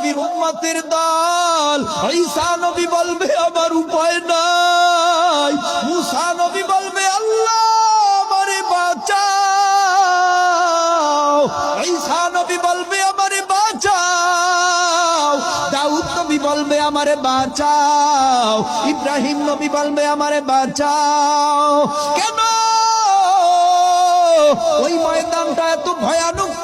নবীর উম্মতের দল। ঈসা নবী বলবে, আমার উপায় নাই। মুসা নবী বলবে, আল্লাহ আমারে বাঁচাও। ঈসা নবী বলবে, আমারে বাঁচাও। দাউদ নবী বলবে, আমারে বাঁচাও। ইব্রাহিম নবী বলবে, আমারে বাঁচাও। কেন? ওই ময়দানটা এত ভয়ানক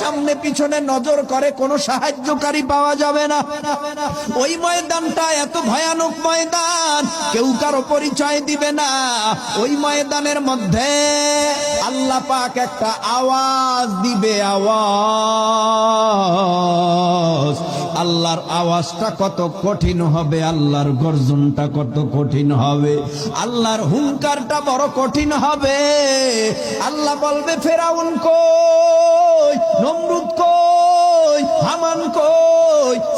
সামনে পিছনে নজর করে, কোনো সাহায্যকারী পাওয়া যাবে না। ওই ময়দানটা এত ভয়ানক ময়দান, কেউ কারও পরিচয় দিবে না। ওই ময়দানের মধ্যে আল্লাহ পাক একটা আওয়াজ দিবে, আওয়াজ। আল্লাহর আওয়াজটা কত কঠিন হবে, আল্লাহর গর্জনটা কত কঠিন হবে। আল্লাহর হুঙ্কারটা বড় কঠিন হবে। আল্লাহ বলবে, ফেরাউন কই?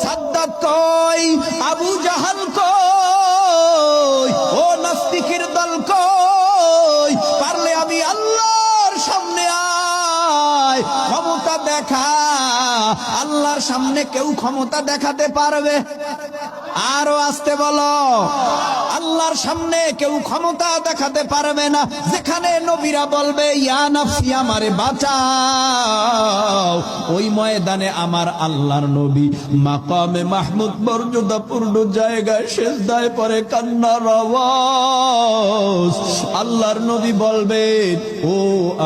সাদ্দাত কই, আবু জাহাল কই, ও নাস্তিকের দল কই, পারলে আমি আল্লাহর সামনে আয়, ক্ষমতা দেখা, আল্লাহর সামনে কেউ ক্ষমতা দেখাতে পারবে? আসতে বলো। আল্লাহর সামনে কেউ ক্ষমতা দেখাতে পারবে না। যেখানে নবীরা বলবে, ইয়া নাফসি, আমারে বাঁচাও। ওই ময়দানে আমার আল্লাহর নবী মাকামে মাহমুদ মর্যাদা পূর্ণ জায়গায় শেষ দায় পরে কান্নার আল্লাহর নবী বলবেন ও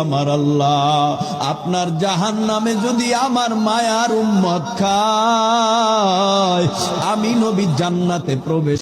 আমার আল্লাহ, আপনার জাহান নামে যদি আমার মায়ার উম্মত খায় আমি নবী জান্নাতে প্রবেশ